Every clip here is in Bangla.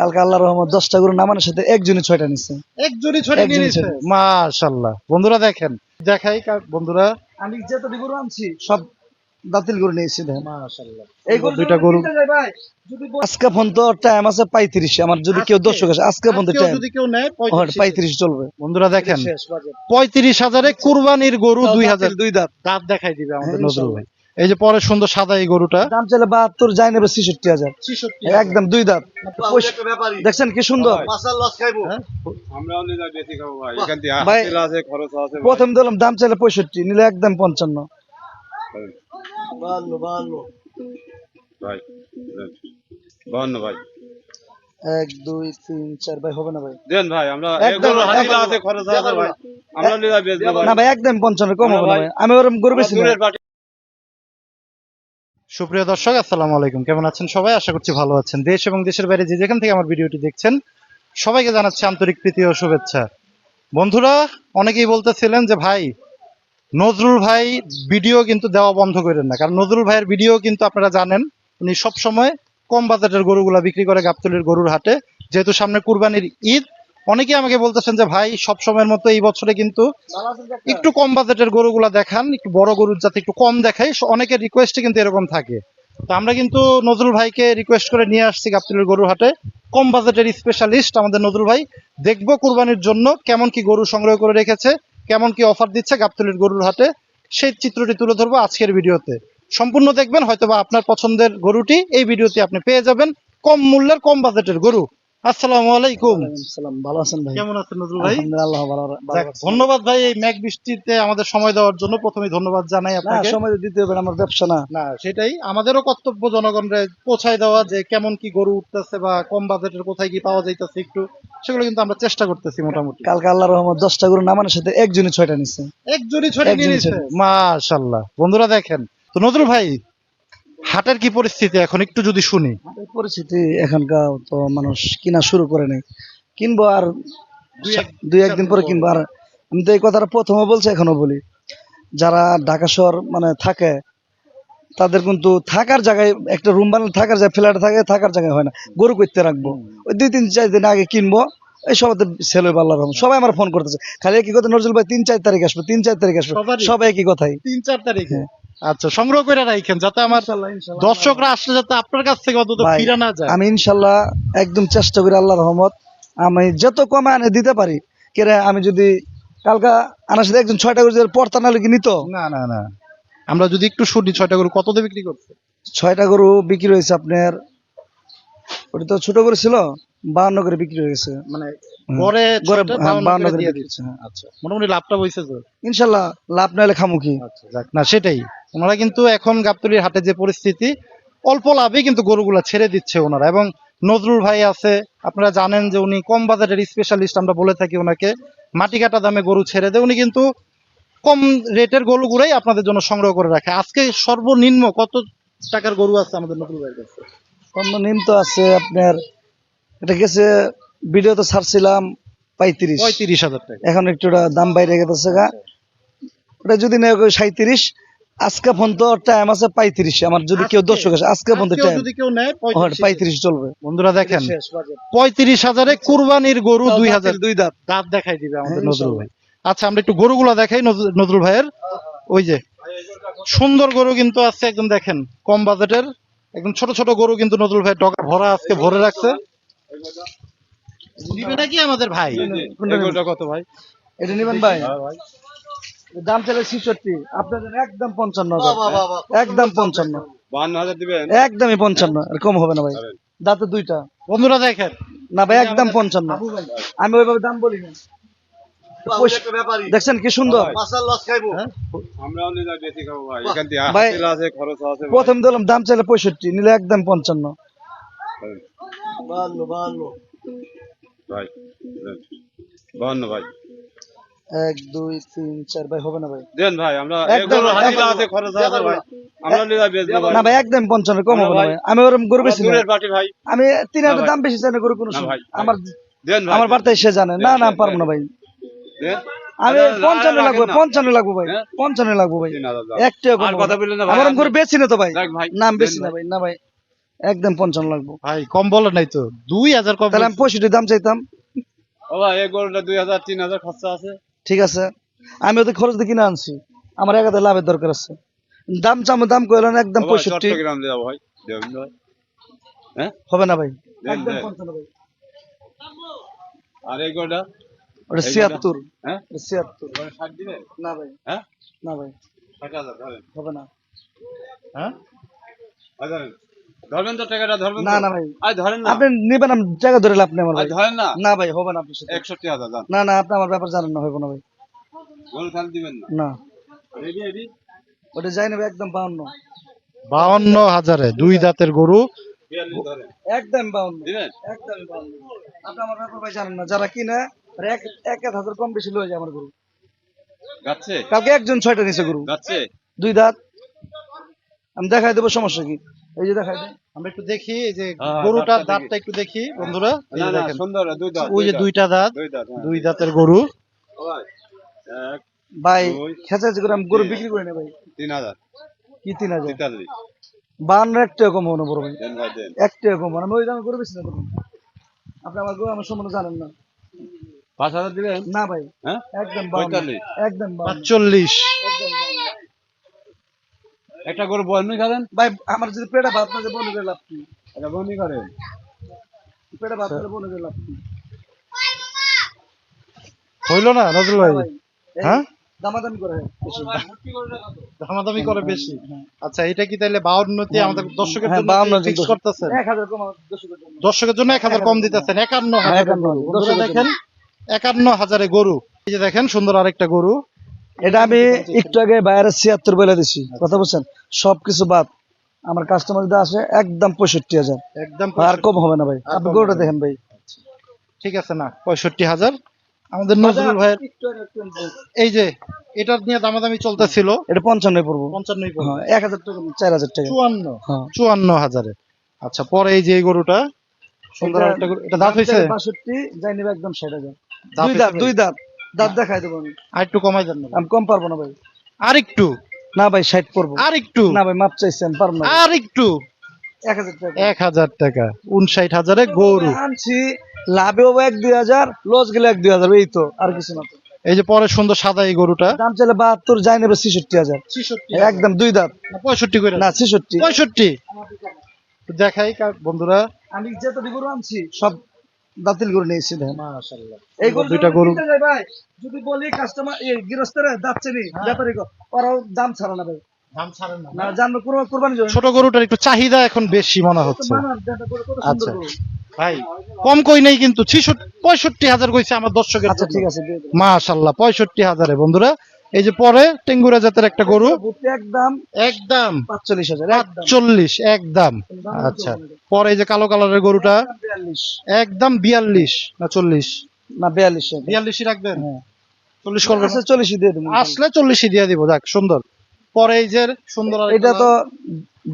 কালকে আল্লাহ রহমত দশটা গরু নামানোর সাথে একজনই ছয়টা নিচ্ছে একজনই নিয়ে একজনই নিয়েছে ছড়ে। বন্ধুরা দেখেন দেখাই বন্ধুরা। আমি যেতটি গরু আনছি সব বাতিল করে নিয়েছি দেখেন। মাশাআল্লাহ। এই গরু দুইটা গরু আজকে ফোন তো টাইম আছে পঁয়ত্রিশ আমার যদি কেউ দর্শক আসে আজকে ফোন তো টাইম যদি কেউ নেয় পঁয়ত্রিশ। চলবে। বন্ধুরা দেখেন। পঁয়ত্রিশ হাজারে কুরবানির গরু দুই হাজার বাতিল দুই দাঁত। দাঁত দেখাই দিবে আমাদের নজরুল ভাই। এই যে পরে সুন্দর সাদা এই গরুটা। দাম চাইলে বাহাত্তর যাই নেবে ছেষট্টি হাজার। একদম দুই দাঁত। দেখছেন কি সুন্দর? হ্যাঁ? প্রথম দিলাম দাম চাইলে পঁয়ষট্টি নিলে একদম পঞ্চান্ন। ভাই এক দুই তিন চার ভাই হবে না ভাই? দেন ভাই আমরা একদম, এগুলো হাসিল একদম। আছে খরচ আছে ভাই। আমরা নিলে বেচবো ভাই না ভাই। একদম পঞ্চান্ন কম হবে না ভাই আমি ওরকম গরু বেশি সুপ্রিয় দর্শক, আসসালামু আলাইকুম। কেমন আছেন সবাই? আশা করছি ভালো আছেন। দেশ এবং দেশের বাইরে যে যেখান থেকে আমার ভিডিওটি দেখছেন, সবাইকে জানাচ্ছি আন্তরিক প্রীতি ও শুভেচ্ছা। বন্ধুরা, অনেকেই বলতেছিলেন যে, ভাই, নজরুল ভাই ভিডিও কিন্তু দেওয়া বন্ধ করেন না। কারণ নজরুল ভাইয়ের ভিডিও কিন্তু আপনারা জানেন, উনি সব সময় কম বাজেটের গরুগুলা বিক্রি করে গাবতলির গরুর হাটে। যেহেতু সামনে কুরবানির ঈদ অনেকেই আমাকে বলতেছেন যে, ভাই, সব সময়ের মতো এই বছরে কিন্তু একটু কম বাজেটের গরুগুলা দেখান, একটু বড় গরুর যাতে একটু কম দেখাই। স- অনেকের রিকোয়েস্টে কিন্তু এরকম থাকে। তো আমরা কিন্তু নজরুল ভাইকে রিকোয়েস্ট করে নিয়ে আসছি গাবতলির গরুর হাটে। কম বাজেটের স্পেশালিস্ট আমাদের নজরুল ভাই। দেখব কুরবানির জন্য কেমন কি গরু সংগ্রহ করে রেখেছে, কেমন কি অফার দিচ্ছে গাবতলির গরুর হাটে। সেই চিত্রটি তুলে ধরবো আজকের ভিডিওতে। সম্পূর্ণ দেখবেন, হয়তোবা আপনার পছন্দের গরুটি এই ভিডিওতে আপনি পেয়ে যাবেন। কম মূল্যের, কম বাজেটের গরু। আসসালামু আলাইকুম। সালাম ভালো আছেন ভাই? কেমন আছেন নজরুল ভাই? আলহামদুলিল্লাহ ভালো ভালো যাক, আছি। ধন্যবাদ ভাই এই মেঘ বৃষ্টিতে আমাদের সময় দেওয়ার জন্য। প্রথমে ধন্যবাদ জানাই আপনাকে। সময় দিতে হবে আমার ব্যবসা না। না সেটাই। আমাদেরও কর্তব্য জনগণরে পৌঁছায় দেওয়া যে কেমন কি গরু উঠতেছে বা কম বাজেটের কোথায় কি পাওয়া যাইতেছে একটু সেগুলো কিন্তু আমরা চেষ্টা করতেছি মোটামুটি। কালকে আল্লাহ রহমত দশটা গরু নামানোর সাথে একজনই ছয়টা নিচ্ছে একজনই ছয়টা নিয়ে নিয়েছে। মাশাল্লাহ বন্ধুরা দেখেন তো নজরুল ভাই হাটের কি পরিস্থিতি এখন একটু যদি শুনি? পরিস্থিতি এখনকার তো মানুষ কিনা শুরু করে নাই। কিনবো আর দুই একদিন পরে কিনবো। আর আমি তো এই কথাটা প্রথমে বলছি এখনও বলি। যারা ঢাকা শহর মানে থাকে তাদের কিন্তু থাকার জায়গায় একটা রুম বানালে থাকার জায়গায় ফ্ল্যাট থাকে থাকার জায়গায় হয় না। গরু করতে রাখব। ওই দুই তিন চার দিন আগে কিনবো এই সবাই সেল হইব আল্লাহ রহমান সবাই আমার ফোন করতেছে। খালি একই কথা নজরুল ভাই তিন চার তারিখ আসবে তিন চার তারিখ আসবে। সবাই একই কথাই। তিন চার তারিখে? আচ্ছা সংগ্রহ করে রাখেন যাতে আমার দর্শকরা আসলে যাতে আপনার কাছ থেকে অন্তত ফিরে না যায়। আমি ইনশাল্লাহ একদম চেষ্টা করি আল্লাহ রহমত। আমি যত কমে আনে দিতে পারি কেরে আমি যদি কালকা আনার সাথে একজন ছয়টা করে পড়তা কি নিত? না না না। আমরা যদি একটু শুনি ছয়টা গরু কত দিয়ে বিক্রি করছে? ছয়টা গরু বিক্রি হয়েছে আপনার ওটা তো ছোট করে ছিল বাহান্ন করে বিক্রি হয়ে গেছে। মানে। গড়ে গড়ে, করে করে দিয়ে দিচ্ছে। হ্যাঁ। আচ্ছা মোটামুটি লাভটা বইছে তো? ইনশাল্লাহ লাভ না হলে খামুখি আচ্ছা যাক। না সেটাই। ওনারা কিন্তু এখন গাবতলির হাটে যে পরিস্থিতি অল্প লাভে কিন্তু গরুগুলা ছেড়ে দিচ্ছে ওনারা। এবং নজরুল ভাই আছে আপনারা জানেন যে উনি কম বাজারের স্পেশালিস্ট আমরা বলে থাকি ওনাকে। মাটি কাটা দামে গরু ছেড়ে দেয় উনি কিন্তু কম রেটের গরুগুলাই আপনাদের জন্য সংগ্রহ করে রাখে। আজকে সর্বনিম্ন কত টাকার গরু আছে আমাদের নজরুল ভাইয়ের কাছে? সর্বনিম্ন তো আছে আপনার এটা গেছে ভিডিও তো ছাড়ছিলাম পঁয়ত্রিশ। পঁয়ত্রিশ হাজার টাকা। এখন একটু দাম বাইরে গেছে গা। ওটা যদি নেয় সাঁত্রিশ আজকে ফোন তো টাইম আছে পঁয়ত্রিশ। আমার যদি কেউ দর্শক আসে আজকে ফোন টাইম যদি কেউ নেয় পঁয়ত্রিশ। চলবে। বন্ধুরা দেখেন পঁয়ত্রিশ হাজারে কুরবানির গরু দুই হাজার। দুই দাঁত। দাঁত দেখাই দিবে আমাদের হ্যাঁ, নজরুল ভাই। আচ্ছা আমরা একটু গরুগুলো দেখাই নজরুল ভাইয়ের। ওই যে সুন্দর গরু কিন্তু আছে একদম দেখেন কম বাজেটের। একদম ছোট ছোট গরু কিন্তু নজরুল ভাই ডকা ভরা আজকে ভরে রাখছে। নিবে নাকি আমাদের ভাই? কত ভাই? এটা নেবেন ভাই। দাম চলে ছিষট্টি আপনাদের একদম পঞ্চান্ন একদম পঞ্চান্ন। বাহান্ন হাজার দিবেন? একদমই পঞ্চান্ন আর কম হবে না ভাই। দাঁতে দুইটা। বন্ধুরা দেখেন। না ভাই একদম পঞ্চান্ন। আমি ওইভাবে দাম বলি না। দেখছেন কি সুন্দর? হ্যাঁ? প্রথম দিলাম দাম চাইলে পঁয়ষট্টি নিলে একদম পঞ্চান্ন। ভাই ভাই। এক দুই তিন চার ভাই হবে না ভাই? দেন ভাই আমরা একদম, আছে খরচ আছে ভাই। আমরা নিলে বেচবো ভাই না ভাই। একদম পঞ্চান্ন কম না হবে না ভাই। আমি ওরকম গরু বেশি না। পার্টি ভাই। আমি তিন হাজার না ভাই। দাম বেশি চাই না গরু কোনো ভাই, আমার দেন ভাই। আমার বার্তায় সে জানে। না না পারব না ভাই। দেন। আমি না, না, পঞ্চান্ন লাগবে না। লাগবো ভাই। হ্যাঁ? পঞ্চান্ন লাগবো ভাই। একটাও আর কথা বললেন না ভাই আমার গরু বেশি না তো ভাই। নাম বেশি না ভাই। না ভাই। একদম পঞ্চান্ন লাগবো। ভাই কম বলে নাই তো। দুই হাজার কম তাহলে আমি পঁয়ষট্টি দাম চাইতাম। ও ভাই এই গরুটা দুই হাজার তিন হাজার খরচা আছে। ঠিক আছে? আমি ওদের খরচ দিয়ে কিনে আনছি। আমার এক হাজার লাভের দরকার আছে। দাম চাম দাম কইলেন একদম পঁয়ষট্টি। হ্যাঁ? হবে না ভাই। আর এই ওটা ছিয়াত্তর। হ্যাঁ? ছিয়াত্তর। দিবে না ভাই। হ্যাঁ? না ভাই। হবে না। হ্যাঁ? ধরবেন তো টাকাটা ধরবেন না না ভাই। আয় ধরেন না। আপনি নেবেন আমি জায়গা ধরে লাভ নেই আমার ভাই। ধরেন না। না ভাই হবে না আপনার সাথে। একষট্টি হাজার না না আপনি আমার ব্যাপার জানেন না হইব না ভাই। গরু খান দিবেন না। না। রেডি রেডি ওটা যাই নেবে একদম বাউন্ন। হাজারে দুই দাঁতের গরু। একদম বাউন্ন। দিবেন? একদম আপনি আমার ব্যাপার ভাই জানেন না যারা কিনে এক এক হাজার কম বেশি লয়ে যায় আমার গরু। যাচ্ছে কালকে একজন ছয়টা নিচে গরু। যাচ্ছে দুই দাঁত। আমি দেখাই দেবো সমস্যা কি? এই যে দেখাই আমরা একটু দেখি এই যে হ্যাঁ, গরুটার দাঁতটা একটু দেখি বন্ধুরা। ওই যে দুইটা দাঁত দুই হ্যাঁ। দাঁতের গরু। ভাই, খেঁচাছি করে আমি গরু বিক্রি করে নে ভাই। তিন হাজার। কি তিন হাজার? তেতাল্লিশ। বান্ন এক টাকা কম হব বড় ভাই। দেন ভাই দেন। কম আমি ওই দামে গরু বেশি না আপনি আমার গরু আমার সম্বন্ধে জানেন না। পাঁচ হাজার দিবেন? না ভাই। হ্যাঁ? একদম একদম পাঁচচল্লিশ। একদম। একটা খাবেন? ভাই আমার যদি পেটে ভাত না যে বনে গেলে লাভ কি? একটা বয়নি করেন পেটে ভাত বনে গেলে লাভ কি? হইল না নজরুল ভাই? ভাই হ্যাঁ? দামাদামি করে বেশি। দামাদামি করে বেশি? আচ্ছা এটা কি তাহলে বাউন্নতে আমাদের দর্শকের হ্যাঁ, জন্য 52 ফিক্স করতেছেন? এক হাজার কম দর্শকের জন্য। এক হাজার কম দিতেছেন একান্ন হ্যাঁ, হাজার। দেখেন একান্ন হাজারে গরু। এই যে দেখেন সুন্দর আরেকটা গরু। এটা আমি একটু আগে বাইরে ছিয়াত্তর বলে দিছি কথা বলছেন সবকিছু বাদ আমার কাস্টমার যদি আসে একদম পঁয়ষট্টি হাজার। একদম আর কম হবে না ভাই আপনি গরুটা দেখেন ভাই। ঠিক আছে না পঁয়ষট্টি হাজার। আমাদের নজরুল ভাইয়ের এই যে এটার নিয়ে দামাদামি চলতেছিল। এটা পঞ্চান্ন পড়ব। পঞ্চান্নই পড়বে। হ্যাঁ এক হাজার টাকা চার হাজার টাকা। চুয়ান্ন। হ্যাঁ। চুয়ান্ন হাজারে। আচ্ছা পরে এই যে এই গরুটা সুন্দর একটা গরু এটা দাঁত হয়েছে? বাষট্টি যাই নিবে একদম ষাট হাজার। দুই দাঁত দুই দাঁত। দাঁত দেখাই দেবো আমি। আর একটু কমাই দেন না ভাই। আমি কম পারব না ভাই। আর একটু? না ভাই ষাট পড়ব আর একটু? না ভাই মাপ চাইছি আমি পারব না আর একটু? এক হাজার টাকা। এক হাজার টাকা। উনষাট হাজারে গরু। আনছি। এক দুই হাজার লস গেলে এক দুই হাজার এই তো আর কিছু না তো। এই যে পরে সুন্দর সাদা এই গরুটা। দাম চাইলে বাহাত্তর যাই নেবে ছেষট্টি হাজার। একদম দুই দাঁত। পঁয়ষট্টি করে। না ছেষট্টি। পঁয়ষট্টি। দেখাই কা- বন্ধুরা। আমি যেটা গরু আনছি সব দাঁতিল গরু নিয়েছি দেখেন। এই গরু দুইটা যদি গরু ভাই যদি বলি কাস্টমার এই গৃহস্থরা দাচ্ছে নি ব্যাপারী গো, ওরাও দাম ছাড়া না ভাই। না। জানব কোরবানি কোরবানি জন্য। ছোট গরুটার একটু চাহিদা এখন বেশি মনে হচ্ছে। আচ্ছা। ভাই কম কই নেই কিন্তু পঁয়ষট্টি হাজার কইছে আমার দর্শকের আচ্ছা ঠিক আছে। মাশাল্লাহ পঁয়ষট্টি হাজারে। বন্ধুরা এই যে পরে টেঙ্গুরা জাতের একটা গরু। একদম একদম। পাঁচচল্লিশ হাজার চল্লিশ একদম। আচ্ছা। পরে এই যে কালো কালারের গরুটা। একদম বিয়াল্লিশ না চল্লিশ? না বিয়াল্লিশ হাজার। বিয়াল্লিশই রাখবেন? হ্যাঁ। চল্লিশ চল্লিশই দিয়ে দেবো। আসলে চল্লিশই দিয়ে দিব। দেখ সুন্দর। পরে এই যে সুন্দর আরেকটা এটা তো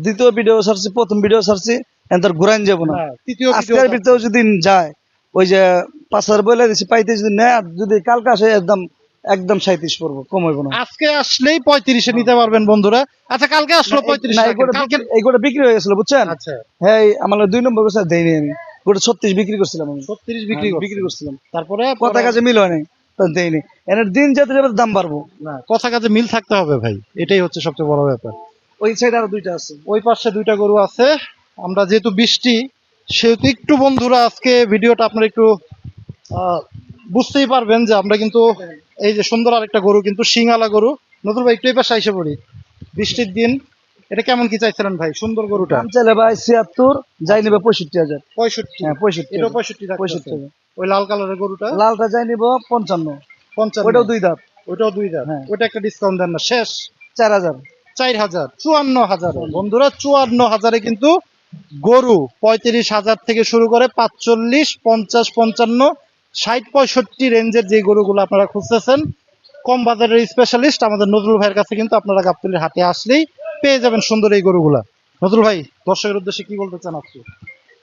দ্বিতীয় ভিডিও প্রথম ভিডিও ঘুরাইন যাব না। হ্যাঁ, তৃতীয় আজকের যদি যায় ওই যে পাঁচ হাজার বলে দিছি পাইতে যদি নেয় যদি কালকে আসে একদম একদম সাঁত্রিশ পড়ব কম হইব না। আজকে আসলেই পঁয়ত্রিশে নিতে পারবেন বন্ধুরা। আচ্ছা কালকে আসলো পঁয়ত্রিশ বিক্রি- হয়ে গেছিল বুঝছেন? আচ্ছা। হ্যাঁ আমার দুই নম্বর বছর দেয়নি আমি। গোটা ছত্রিশ বিক্রি করছিলাম আমি। ছত্রিশ বিক্রি হ্যাঁ, বিক্রি করছিলাম। তারপরে কথা কাজে মিল হয় নাই? দেয়নি এর দিন যেতে যাবে দাম বাড়বো। না, কথা কাজে মিল থাকতে হবে ভাই? এটাই হচ্ছে সবচেয়ে বড় ব্যাপার। ওই সাইড আরও দুইটা আছে। ওই পাশে দুইটা গরু আছে। আমরা যেহেতু বৃষ্টি সেহেতু একটু বন্ধুরা আজকে ভিডিওটা আপনারা একটু আহ, বুঝতেই পারবেন যে আমরা কিন্তু এই যে সুন্দর আরেকটা গরু কিন্তু শিঙালা গরু। নতুন ভাই একটু পাশে এসে পড়ি। বৃষ্টির দিন এটা কেমন কি চাইছিলেন ভাই? সুন্দর গরুটা? চাইলে ভাই ছিয়াত্তর যাই নিবে পঁয়ষট্টি হাজার। পঁয়ষট্টি? হ্যাঁ পঁয়ষট্টি হাজার। পঁয়ষট্টি পঁয়ষট্টি। ওই লাল কালারের গরুটা? লালটা যাই নিব পঞ্চান্ন। পঞ্চান্ন। ওটাও দুই দাঁত। ওইটাও দুই দাঁত? হ্যাঁ। ওইটা একটা ডিসকাউন্ট দেন না। শেষ? চার হাজার। চার হাজার। চুয়ান্ন হাজার। বন্ধুরা চুয়ান্ন হাজারে কিন্তু গরু পঁয়ত্রিশ হাজার থেকে শুরু করে পাঁচচল্লিশ পঞ্চাশ পঞ্চান্ন ষাট পঁয়ষট্টি রেঞ্জের যে গরুগুলো আপনারা খুঁজতেছেন কম বাজারের স্পেশালিস্ট আমাদের নজরুল ভাইয়ের কাছে কিন্তু আপনারা গাবতলির হাটে আসলেই পেয়ে যাবেন সুন্দর এই গরুগুলা। নজরুল ভাই দর্শকের উদ্দেশ্যে কি বলতে চান আপনি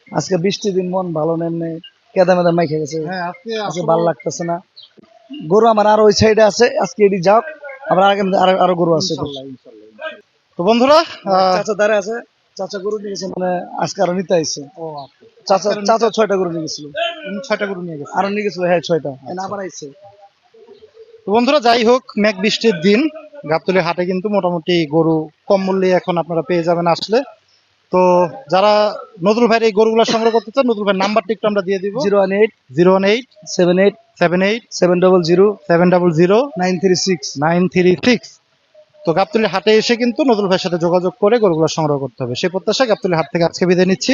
আজকে বৃষ্টির দিন মন ভালো নেমনে কেদা মেদা মাইখে গেছে। হ্যাঁ আজকে ভালো লাগতেছে না। গরু আমার আর ওই সাইডে আছে আজকে এটি যাও আবার আগে আরও গরু আছে। তো বন্ধুরা চাচা দাঁড়ে আছে চাচা গরু নিয়ে গেছে মানে আজকে আরও নিতে আইছে। ও চাচা চাচা ছয়টা গরু নিয়ে গেছিল। উনি ছয়টা গরু নিয়ে গেছে। আরও নিয়ে গেছিল হ্যাঁ ছয়টা। আবার আইছে। তো বন্ধুরা যাই হোক মেঘ বৃষ্টির দিন গাবতলি হাটে কিন্তু মোটামুটি গরু কম মূল্যে এখন আপনারা পেয়ে যাবেন আসলে। তো যারা নতুন ভাইয়ের এই গরুগুলো সংগ্রহ করতে চান ভাইয়ের নাম্বারটা একটু আমরা দিয়ে দিব। Zero one eight zero one eight seven eight seven eight seven double zero seven double zero nine three six. Nine three six. তো গাবতলি হাটে এসে কিন্তু নতুন ভাইয়ের সাথে যোগাযোগ করে গরুগুলো সংগ্রহ করতে হবে। সেই প্রত্যাশা গাবতলি হাট থেকে আজকে বিদায় নিচ্ছি।